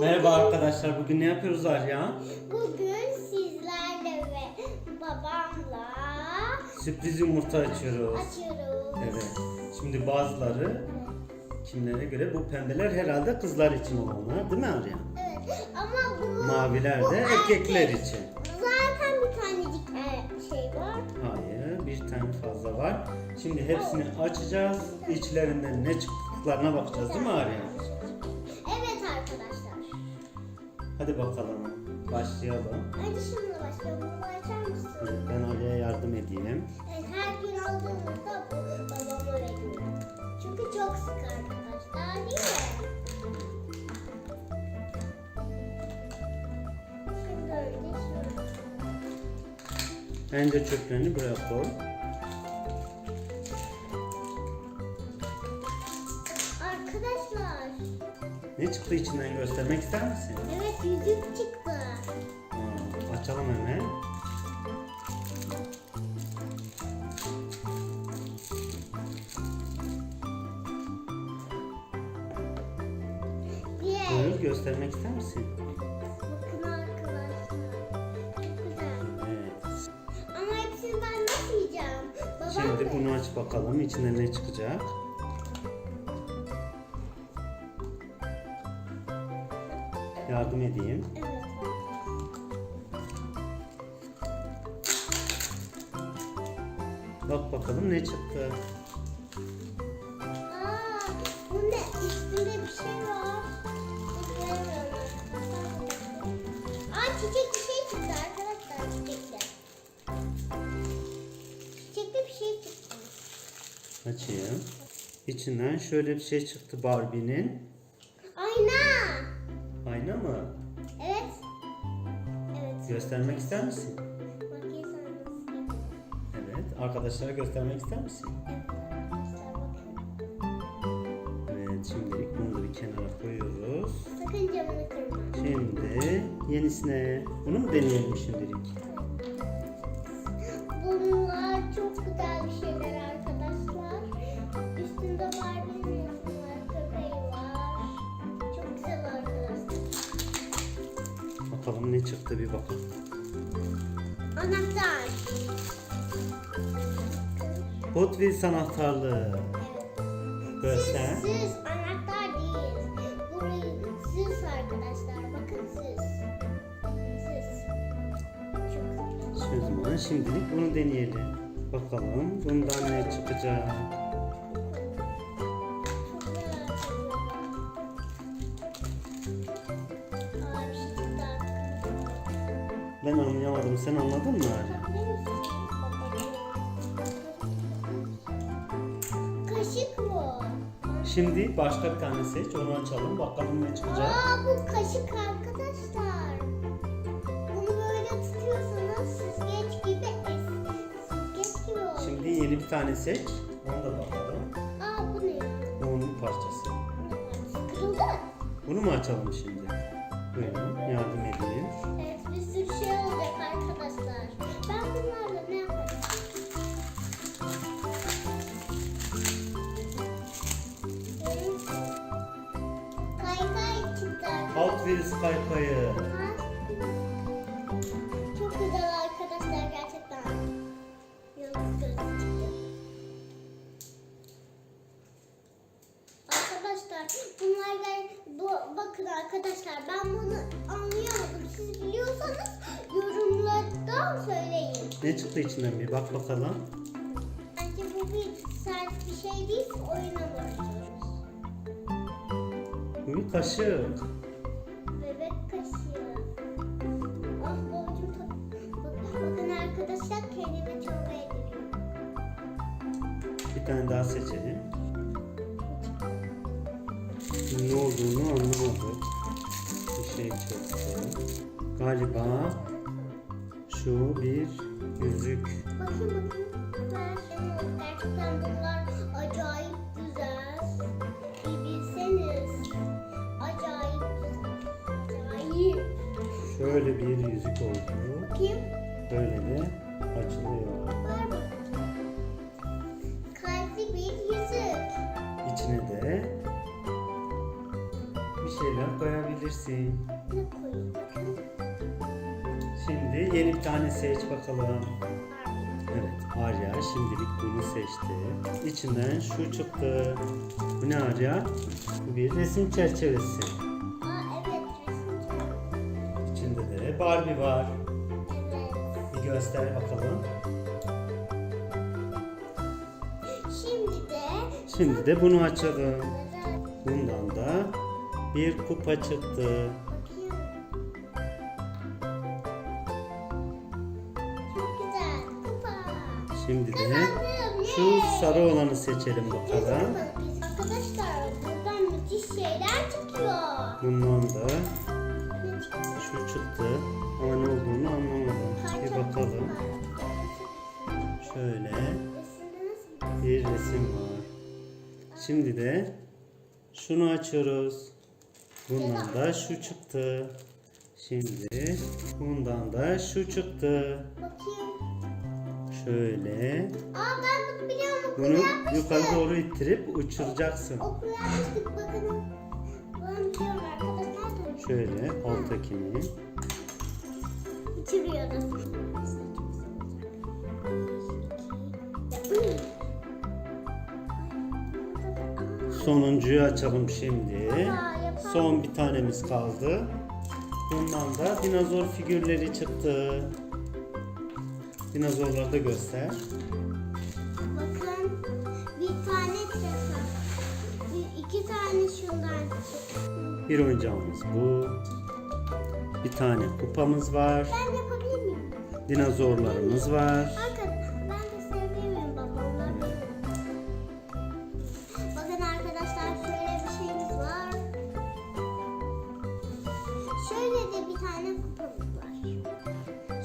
Merhaba arkadaşlar. Bugün ne yapıyoruz Arya? Bugün sizlerle ve babamla Sürpriz yumurta açıyoruz. açıyoruz. Evet. Şimdi bazıları kimlere göre bu pembeler herhalde kızlar için olanlar değil mi Arya? Evet ama bu Maviler bu de erkekler erkek. için. Zaten bir tanecik şey var. Hayır, bir tane fazla var. Şimdi hepsini açacağız. İçlerinden ne çıktıklarına bakacağız değil mi Arya? Hadi bakalım. Başlayalım. Önce şununla başlayalım. Bunu açar mısın? Evet, Ben Arya'ya yardım edeyim. Evet, her gün aldığımızda bu babama veriyorum. Çünkü çok sık arkadaşlar değil mi? Şimdi şunu. Önce çöplerini buraya koy. Çıktı içinden göstermek ister misin? Evet yüzük çıktı. Aa, açalım hemen. Buyur göstermek ister misin? Bakın arkadaşlar. Çok güzel. Evet. Ama hepsini ben nasıl yiyeceğim? Babam Şimdi da- bunu aç bakalım içinden ne çıkacak. Yardım edeyim. Evet. Bak bakalım ne çıktı. Aa, bu ne? Üstünde bir şey var. Aa çiçek bir şey çıktı arkadaşlar çiçekli. Çiçekli bir şey çıktı. Açayım. İçinden şöyle bir şey çıktı Barbie'nin. Göstermek ister misin? Evet. Arkadaşlara göstermek ister misin? Evet. Şimdilik bunu da bir kenara koyuyoruz. Sakın camını kırma. Şimdi yenisine. Bunu mu deneyelim şimdilik? Bunlar çok güzel bir şeyler arkadaşlar. Üstünde var Bakalım ne çıktı bir bakalım. Anahtar. Hot Wheels anahtarlığı. Göster. Süs, süs, anahtar değil. Burayı süs arkadaşlar. Bakın süs. Süs. Çok güzel. O zaman şimdilik bunu deneyelim. Bakalım bundan ne çıkacak. Anlayamadım. Sen anladın mı? Kaşık bu. Şimdi başka bir tane seç. Onu açalım. Bakalım ne çıkacak. Aa bu kaşık arkadaşlar. Bunu böyle tutuyorsanız süzgeç gibi. Süzgeç gibi olur. Şimdi yeni bir tane seç. Onu da bakalım. Aa bu ne onun parçası. Kırıldı. Bunu mu açalım şimdi? Buyurun yardım edeyim. Evet bir sürü şey olacak arkadaşlar. Ben bunlarla ne yaparım? Kaykay çıktı. Hot Wheels kaykayı. Arkadaşlar bunlar gel bu, bakın arkadaşlar ben bunu anlayamadım. Siz biliyorsanız yorumlarda söyleyin. Ne çıktı içinden bir bak bakalım. Bence bu bir sert bir şey değil başlıyoruz. Bu bir kaşık. Bebek kaşığı. Ah babacım bakın arkadaşlar kendime çorba ediliyor. Bir tane daha seçelim. Ne olduğunu anlamadık. Bir şey çıktı. Galiba şu bir yüzük. Bakın bakın. Gerçekten bunlar acayip güzel. Bir bilseniz. Acayip. Acayip. Şöyle bir yüzük oldu. Bakayım. Böyle de açılıyor. Var mı? Kalpli bir yüzük. İçine de koyabilirsin. Şimdi yeni bir tane seç bakalım. Evet Arya şimdilik bunu seçti. İçinden şu çıktı. Bu ne Arya? Bu bir resim çerçevesi. Aa evet resim çok. İçinde de Barbie var. Evet. Bir göster bakalım. Şimdi de Şimdi de bunu açalım. Bundan da bir kupa çıktı. Çok güzel. Kupa. Şimdi de şu sarı olanı seçelim bakalım. Arkadaşlar buradan müthiş şeyler çıkıyor. Bundan da şu çıktı. Ama ne olduğunu anlamadım. Bir bakalım. Şöyle bir resim var. Şimdi de şunu açıyoruz. Bundan da şu çıktı. Şimdi bundan da şu çıktı. Şöyle Aa ben bunu biliyorum. Bunu yapmıştık. yukarı doğru ittirip uçuracaksın. Okulu yapmıştık bakın. Ben biliyorum arkadaşlar da Şöyle alttakini. bitiriyoruz. Sonuncuyu açalım şimdi. Aa. Son bir tanemiz kaldı. Bundan da dinozor figürleri çıktı. Dinozorları da göster. Bakın bir tane. Bir, iki tane şundan çıktı. Bir oyuncağımız bu. Bir tane kupamız var. Ben yapabilir miyim? Dinozorlarımız var. Bakın Şöyle de bir tane kupamız var.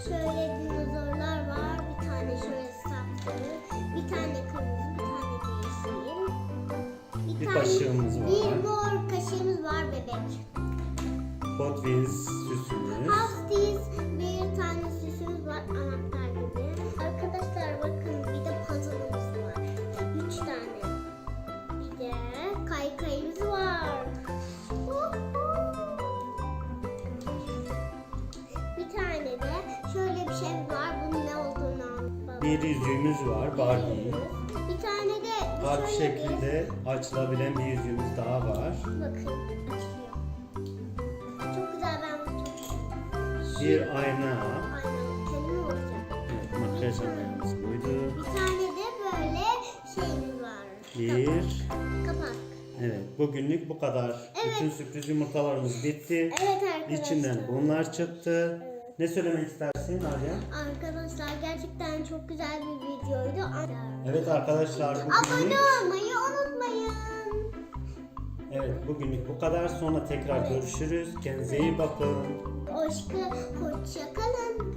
Şöyle dinozorlar var. Bir tane şöyle saplı. Bir tane kırmızı, bir tane yeşil. Bir tane- kaşığımız var. Bir mor kaşığımız var bebek. Hot Wheels süsümüz. Bir yüzüğümüz var Barbie. Bir tane de Barbie şöyle bir- açılabilen bir yüzüğümüz daha var. Bakın açılıyor. Çok güzel ben bunu çok. Bir ayna. Aynen kendim olacak. Evet, makyaj aynamız buydu. Bir tane de böyle şeyimiz var. Bir. Kapak. Evet, bugünlük bu kadar. Evet. Bütün sürpriz yumurtalarımız bitti. Evet arkadaşlar. İçinden bunlar çıktı. Ne söylemek istersin Arya? Arkadaşlar gerçekten çok güzel bir videoydu. Evet arkadaşlar Abone bugünlük, olmayı unutmayın. evet bugünlük bu kadar. Sonra tekrar görüşürüz. Kendinize iyi bakın. Hoşça, hoşça kalın.